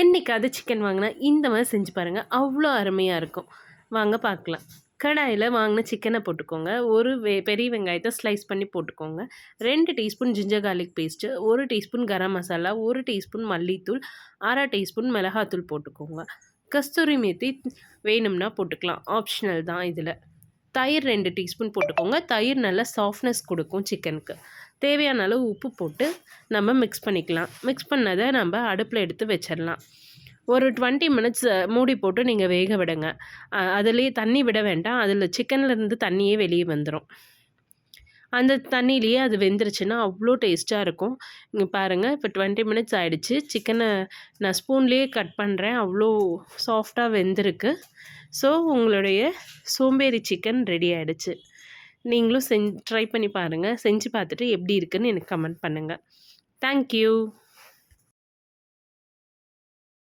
என்னைக்காவது சிக்கன் வாங்கினா இந்த மாதிரி செஞ்சு பாருங்கள் அவ்வளோ அருமையாக இருக்கும். வாங்க பார்க்கலாம். கடாயில் வாங்கின சிக்கனை போட்டுக்கோங்க. ஒரு வெ பெரிய வெங்காயத்தை ஸ்லைஸ் பண்ணி போட்டுக்கோங்க. ரெண்டு டீஸ்பூன் ஜிஞ்சர் கார்லிக் பேஸ்ட்டு ஒரு டீஸ்பூன் கரம் மசாலா ஒரு டீஸ்பூன் மல்லித்தூள் அரை டீஸ்பூன் மிளகாத்தூள் போட்டுக்கோங்க. கஸ்தூரி மேத்தி வேணும்னா போட்டுக்கலாம். ஆப்ஷனல் தான் இதில். தயிர் ரெண்டு டீஸ்பூன் போட்டுக்கோங்க. தயிர் நல்லா சாஃப்ட்னஸ் கொடுக்கும் சிக்கனுக்கு தேவையான அளவு உப்பு போட்டு நம்ம மிக்ஸ் பண்ணிக்கலாம். மிக்ஸ் பண்ணதை நம்ம அடுப்பில் எடுத்து வச்சிடலாம். ஒரு டுவெண்ட்டி மினிட்ஸ் மூடி போட்டு நீங்கள் வேக விடுங்க. அதுலேயே தண்ணி விட வேண்டாம். அதில் சிக்கன்லேருந்து தண்ணியே வெளியே வந்துடும் அந்த தண்ணியிலேயே அது வெந்துருச்சுன்னா அவ்வளோ டேஸ்ட்டாக இருக்கும். இங்கே பாருங்கள் இப்போ டுவெண்ட்டி மினிட்ஸ் ஆகிடுச்சு சிக்கனை நான் ஸ்பூன்லேயே கட் பண்ணுறேன் அவ்வளோ சாஃப்டாக வெந்திருக்கு. ஸோ உங்களுடைய சோம்பேறி சிக்கன் ரெடி ஆகிடுச்சு நீங்களும் செஞ்சு ட்ரை பண்ணி பாருங்கள் செஞ்சு பார்த்துட்டு எப்படி இருக்குன்னு எனக்கு கமெண்ட் பண்ணுங்கள் தேங்க்யூ